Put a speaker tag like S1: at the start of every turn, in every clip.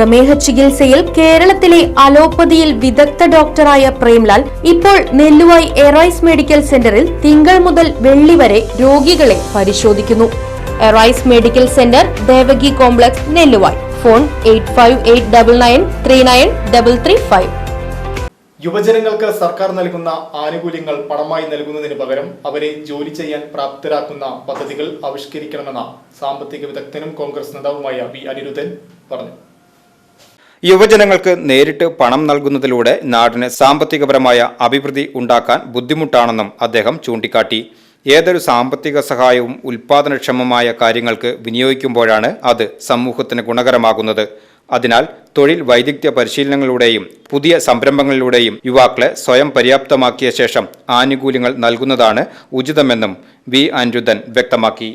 S1: പ്രമേഹ ചികിത്സയിൽ കേരളത്തിലെ അലോപ്പതിയിൽ വിദഗ്ധ ഡോക്ടറായ പ്രേംലാൽ ഇപ്പോൾ നെല്ലുവായി എറൈസ് മെഡിക്കൽ സെന്ററിൽ തിങ്കൾ മുതൽ വെള്ളി വരെ രോഗികളെ പരിശോധിക്കുന്നു. Arise medical centre Devaki complex Nelluvayi. Phone eight
S2: യുവജനങ്ങൾക്ക് സർക്കാർ നൽകുന്ന ആനുകൂല്യങ്ങൾ പണമായി നൽകുന്നതിന് പകരം അവരെ ജോലി ചെയ്യാൻ പ്രാപ്തരാക്കുന്ന പദ്ധതികൾ ആവിഷ്കരിക്കണമെന്ന സാമ്പത്തിക വിദഗ്ധനും കോൺഗ്രസ് നേതാവുമായ വി അനിരുദ്ധൻ പറഞ്ഞു.
S3: യുവജനങ്ങൾക്ക് നേരിട്ട് പണം നൽകുന്നതിലൂടെ നാടിന് സാമ്പത്തികപരമായ അഭിവൃദ്ധി ഉണ്ടാക്കാൻ ബുദ്ധിമുട്ടാണെന്നും അദ്ദേഹം ചൂണ്ടിക്കാട്ടി. ഏതൊരു സാമ്പത്തിക സഹായവും ഉൽപാദനക്ഷമമായ കാര്യങ്ങൾക്ക് വിനിയോഗിക്കുമ്പോഴാണ് അത് സമൂഹത്തിന് ഗുണകരമാകുന്നത്. അതിനാൽ തൊഴിൽ വൈദഗ്ധ്യ പരിശീലനങ്ങളിലൂടെയും പുതിയ സംരംഭങ്ങളിലൂടെയും യുവാക്കളെ സ്വയം പര്യാപ്തമാക്കിയ ശേഷം ആനുകൂല്യങ്ങൾ നൽകുന്നതാണ് ഉചിതമെന്നും വി അനിരുദ്ധൻ വ്യക്തമാക്കി.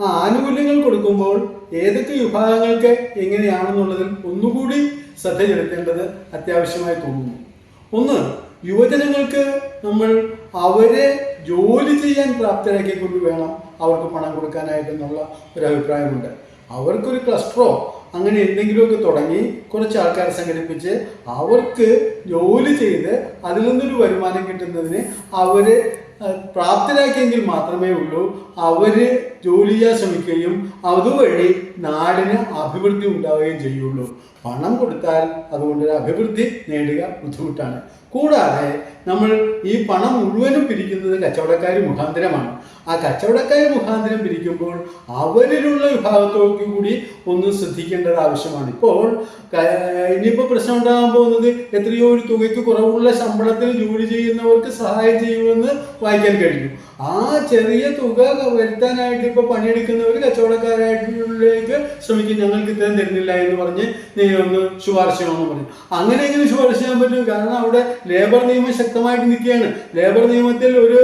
S4: ആ ആനുകൂല്യങ്ങൾ കൊടുക്കുമ്പോൾ ഏതൊക്കെ വിഭാഗങ്ങൾക്ക് എങ്ങനെയാണെന്നുള്ളതിൽ ഒന്നുകൂടി ശ്രദ്ധ ചെലുത്തേണ്ടത് അത്യാവശ്യമായി തോന്നുന്നു. ഒന്ന് യുവജനങ്ങൾക്ക് നമ്മൾ അവരെ ജോലി ചെയ്യാൻ പ്രാപ്തരാക്കിക്കൊണ്ട് വേണം അവർക്ക് പണം കൊടുക്കാനായിട്ടെന്നുള്ള ഒരു അഭിപ്രായമുണ്ട്. അവർക്കൊരു ക്ലസ്റ്ററോ അങ്ങനെ എന്തെങ്കിലുമൊക്കെ തുടങ്ങി കുറച്ച് ആൾക്കാരെ സംഘടിപ്പിച്ച് അവർക്ക് ജോലി ചെയ്ത് അതിൽ നിന്നൊരു വരുമാനം കിട്ടുന്നതിന് അവരെ പ്രാപ്തരാക്കിയെങ്കിൽ മാത്രമേ ഉള്ളൂ. അവർ ജോലി ചെയ്യാൻ ശ്രമിക്കുകയും അതുവഴി നാടിന് അഭിവൃദ്ധി ഉണ്ടാവുകയും ചെയ്യുള്ളൂ. പണം കൊടുത്താൽ അതുകൊണ്ട് അഭിവൃദ്ധി നേടുക ബുദ്ധിമുട്ടാണ്. കൂടാതെ നമ്മൾ ഈ പണം മുഴുവനും പിരിക്കുന്നത് കച്ചവടക്കാർ മുഖാന്തരമാണ്. ആ കച്ചവടക്കാർ മുഖാന്തരം പിരിക്കുമ്പോൾ അവരിലുള്ള വിഭാഗത്തോക്ക് കൂടി ഒന്ന് ശ്രദ്ധിക്കേണ്ടത് ആവശ്യമാണ്. ഇപ്പോൾ ഇനിയിപ്പോൾ പ്രശ്നം ഉണ്ടാകാൻ പോകുന്നത് എത്രയോ ഒരു തുകയ്ക്ക് കുറവുള്ള ശമ്പളത്തിൽ ജോലി ചെയ്യുന്നവർക്ക് സഹായം ചെയ്യുമെന്ന് വായിക്കാൻ കഴിയും. ആ ചെറിയ തുക വരുത്താനായിട്ട് ഇപ്പൊ പണിയെടുക്കുന്നവർ കച്ചവടക്കാരായിട്ടുള്ളിലേക്ക് ശ്രമിക്കും. ഞങ്ങൾക്ക് ഇത്രയും തരുന്നില്ല എന്ന് പറഞ്ഞ് നീ ഒന്ന് ശുപാർശ ചെയ്യണമെന്ന് പറഞ്ഞു. അങ്ങനെ എങ്ങനെ ശുപാർശ ചെയ്യാൻ പറ്റും. കാരണം അവിടെ ലേബർ നിയമം ശക്തമായിട്ട് നിൽക്കുകയാണ്. ലേബർ നിയമത്തിൽ ഒരു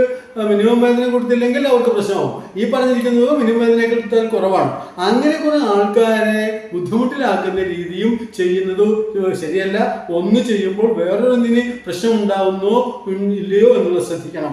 S4: മിനിമം വേതനം കൊടുത്തില്ലെങ്കിൽ അവർക്ക് പ്രശ്നമാവും. ഈ പറഞ്ഞിരിക്കുന്നത് മിനിമം വേതനം കൊടുത്താൽ കുറവാണ്. അങ്ങനെ കുറെ ആൾക്കാരെ ബുദ്ധിമുട്ടിലാക്കുന്ന രീതിയും ചെയ്യുന്നത് ശരിയല്ല. ഒന്ന് ചെയ്യുമ്പോൾ വേറൊന്നിന് പ്രശ്നം ഉണ്ടാവുന്നോ ഇല്ലയോ എന്നുള്ളത് ശ്രദ്ധിക്കണം.